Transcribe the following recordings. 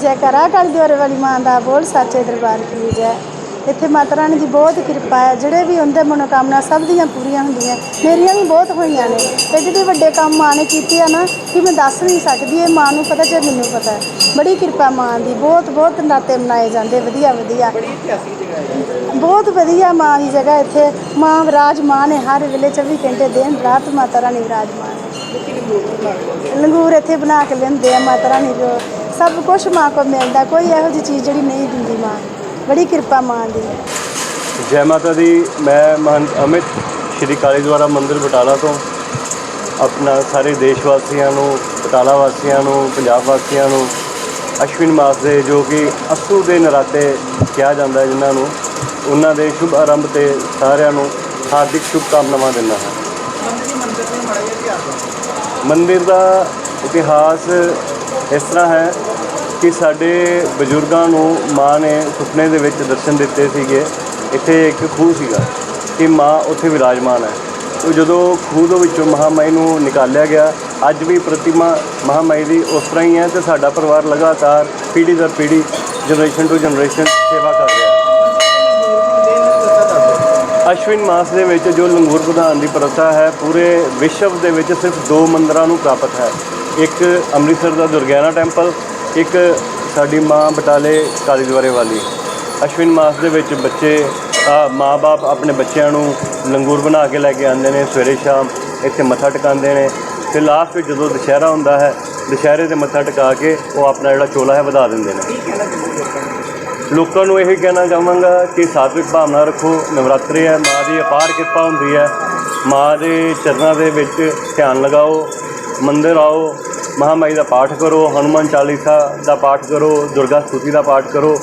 ਜੈਕਾਰਾ ਕਾਲੀ ਦੁਆਰੇ ਵਾਲੀ ਮਾਂ ਦਾ ਬੋਲ ਸੱਚੇ ਦਰਬਾਰ ਕੀ ਜੈ ਇੱਥੇ ਮਾਤਾ ਰਾਣੀ ਦੀ ਬਹੁਤ ਕਿਰਪਾ ਹੈ। ਜਿਹੜੇ ਵੀ ਹੁੰਦੇ ਮਨੋਕਾਮਨਾ ਸਭ ਦੀਆਂ ਪੂਰੀਆਂ ਹੁੰਦੀਆਂ। ਮੇਰੀਆਂ ਵੀ ਬਹੁਤ ਹੋਈਆਂ ਨੇ। ਤੇ ਜਿਹੜੇ ਵੱਡੇ ਕੰਮ ਮਾਂ ਨੇ ਕੀਤੇ ਆ ਨਾ ਕਿ ਮੈਂ ਦੱਸ ਨਹੀਂ ਸਕਦੀ। ਇਹ ਮਾਂ ਨੂੰ ਪਤਾ ਜਾਂ ਮੈਨੂੰ ਪਤਾ ਹੈ। ਬੜੀ ਕਿਰਪਾ ਮਾਂ ਦੀ। ਬਹੁਤ ਬਹੁਤ ਨਾਤੇ ਮਨਾਏ ਜਾਂਦੇ। ਵਧੀਆ ਵਧੀਆ। ਬੜੀ ਇਤਿਹਾਸਿਕ ਜਗ੍ਹਾ ਹੈ ਬਹੁਤ ਵਧੀਆ ਮਾਂ ਦੀ ਜਗ੍ਹਾ ਇੱਥੇ। ਮਾਂ ਵਿਰਾਜਮਾਨ ਹੈ। ਹਰ ਵੇਲੇ 24 ਘੰਟੇ ਦਿਨ ਰਾਤ ਮਾਤਾ ਰਾਣੀ ਨੇ ਕੇ ਲਿਆਉਂਦੇ ਲੰਗੂਰ ਇੱਥੇ ਬਣਾ ਕੇ ਲੈਂਦੇ ਆ। ਮਾਤਾ ਰਾਣੀ ਕੋ ਸਭ ਕੁਝ ਮਾਂ ਕੋ ਮਿਲਦਾ, ਕੋਈ ਇਹੋ ਜਿਹੀ ਚੀਜ਼ ਜਿਹੜੀ ਨਹੀਂ ਦਿੰਦੀ ਮਾਂ। ਬੜੀ ਕਿਰਪਾ ਮਾਂ ਦੀ। ਜੈ ਮਾਤਾ ਦੀ, ਮੈਂ ਮਹੰਤ ਅਮਿਤ, ਸ਼੍ਰੀ ਕਾਲੀ ਦੁਆਰਾ ਮੰਦਿਰ ਬਟਾਲਾ ਤੋਂ। ਆਪਣਾ ਸਾਰੇ ਦੇਸ਼ ਵਾਸੀਆਂ ਨੂੰ, ਬਟਾਲਾ ਵਾਸੀਆਂ ਨੂੰ, ਪੰਜਾਬ ਵਾਸੀਆਂ ਨੂੰ, ਅਸ਼ਵਿਨ ਮਾਸ ਦੇ, ਜੋ ਕਿ ਅਸੂ ਦੇ ਨਰਾਤੇ ਕਿਹਾ ਜਾਂਦਾ ਜਿਨ੍ਹਾਂ ਨੂੰ, ਉਹਨਾਂ ਦੇ ਸ਼ੁਭ ਆਰੰਭ ਤੇ ਸਾਰਿਆਂ ਨੂੰ ਹਾਰਦਿਕ ਸ਼ੁਭਕਾਮਨਾਵਾਂ ਦਿੰਦਾ ਹਾਂ। ਮੰਦਿਰ ਮੰਦਿਰ ਦਾ ਇਤਿਹਾਸ ਇਸ ਤਰ੍ਹਾਂ ਹੈ ਕਿ ਸਾਡੇ ਬਜ਼ੁਰਗਾਂ ਨੂੰ ਮਾਂ ਨੇ ਸੁਪਨੇ ਦੇ ਵਿੱਚ ਦਰਸ਼ਨ ਦਿੱਤੇ ਸੀਗੇ। ਇੱਥੇ ਇੱਕ ਖੂਹ ਸੀਗਾ ਕਿ ਮਾਂ ਉੱਥੇ ਵਿਰਾਜਮਾਨ ਹੈ। ਉਹ ਜਦੋਂ ਖੂਹ ਦੇ ਵਿੱਚੋਂ ਮਹਾਮਾਈ ਨੂੰ ਨਿਕਾਲਿਆ ਗਿਆ, ਅੱਜ ਵੀ ਪ੍ਰਤਿਮਾ ਮਹਾਮਾਈ ਦੀ ਉਸ ਤਰ੍ਹਾਂ ਹੀ ਹੈ ਤੇ ਸਾਡਾ ਪਰਿਵਾਰ ਲਗਾਤਾਰ ਪੀੜ੍ਹੀ ਦਰ ਪੀੜ੍ਹੀ ਜਨਰੇਸ਼ਨ ਟੂ ਜਨਰੇਸ਼ਨ ਸੇਵਾ ਕਰ ਰਿਹਾ ਹੈ। ਅਸ਼ਵਿਨ ਮਾਸ ਦੇ ਵਿੱਚ ਜੋ ਲੰਗੂਰ ਪ੍ਰਧਾਨ ਦੀ ਪ੍ਰਥਾ ਹੈ, ਪੂਰੇ ਵਿਸ਼ਵ ਦੇ ਵਿੱਚ ਸਿਰਫ ਦੋ ਮੰਦਰਾਂ ਨੂੰ ਪ੍ਰਾਪਤ ਹੈ। ਇੱਕ ਅੰਮ੍ਰਿਤਸਰ ਦਾ ਦੁਰਗਿਆਨਾ ਟੈਂਪਲ ਇੱਕ ਸਾਡੀ ਮਾਂ ਬਟਾਲੇ ਕਾਲੀ ਦੁਆਰੇ ਵਾਲੀ। ਅਸ਼ਵਿਨ ਮਾਸ ਦੇ ਵਿੱਚ ਬੱਚੇ ਮਾਪੇ ਆਪਣੇ ਬੱਚਿਆਂ ਨੂੰ ਲੰਗੂਰ ਬਣਾ ਕੇ ਲੈ ਕੇ ਆਉਂਦੇ ਨੇ ਸਵੇਰੇ ਸ਼ਾਮ, ਇੱਥੇ ਮੱਥਾ ਟਿਕਾਉਂਦੇ ਨੇ। ਤੇ ਲਾਸਟ ਵਿੱਚ ਜਦੋਂ ਦੁਸ਼ਹਿਰਾ ਹੁੰਦਾ ਹੈ, ਦੁਸ਼ਹਿਰੇ ਤੇ ਮੱਥਾ ਟਿਕਾ ਕੇ ਉਹ ਆਪਣਾ ਜਿਹੜਾ ਚੋਲਾ ਹੈ ਵਧਾ ਦਿੰਦੇ ਨੇ। ਲੋਕਾਂ ਨੂੰ ਲੋਕਾਂ ਇਹੀ ਕਹਿਣਾ ਚਾਹਾਂਗਾ ਕਿ ਸਾਤਵਿਕ ਭਾਵਨਾ ਰੱਖੋ, ਨਵਰਾਤਰੀ ਹੈ, ਮਾਂ ਦੀ ਅਪਾਰ ਕਿਰਪਾ ਹੁੰਦੀ ਹੈ। ਮਾਂ ਦੇ ਚਰਨਾਂ ਦੇ ਵਿੱਚ ਧਿਆਨ ਲਗਾਓ, ਮੰਦਿਰ ਆਓ ਮਹਾਮਾਈ ਦਾ ਪਾਠ ਕਰੋ ਹਨੂਮਾਨ ਚਾਲੀਸਾ ਦਾ ਪਾਠ ਕਰੋ ਦੁਰਗਾ ਸਤੁਤੀ ਦਾ ਪਾਠ ਕਰੋ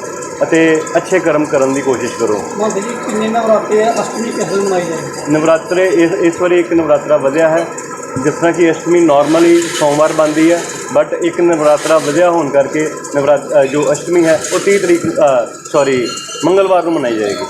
ਅਤੇ ਅੱਛੇ ਕਰਮ ਕਰਨ ਦੀ ਕੋਸ਼ਿਸ਼ ਕਰੋ। ਮਹੰਤ ਜੀ ਕਿੰਨੇ ਨਵਰਾਤੇ ਆ ਅਸ਼ਟਮੀ ਕਿਸ ਦਿਨ ਮਨਾਈ ਜਾਂਦੀ ਨਵਰਾਤਰੇ ਇਸ ਇਸ ਵਾਰੀ ਇੱਕ ਨਵਰਾਤਰਾ ਵਧਿਆ ਹੈ ਜਿਸ ਤਰ੍ਹਾਂ ਕਿ ਅਸ਼ਟਮੀ ਨਾਰਮਲੀ ਸੋਮਵਾਰ ਬਣਦੀ ਹੈ ਬਟ ਇੱਕ ਨਵਰਾਤਰਾ ਵਧਿਆ ਹੋਣ ਕਰਕੇ ਨਵਰਾਤ ਅ, ਜੋ ਅਸ਼ਟਮੀ ਹੈ ਉਹ 30 ਤਰੀਕ ਸੌਰੀ ਮੰਗਲਵਾਰ ਨੂੰ ਮਨਾਈ ਜਾਏਗੀ।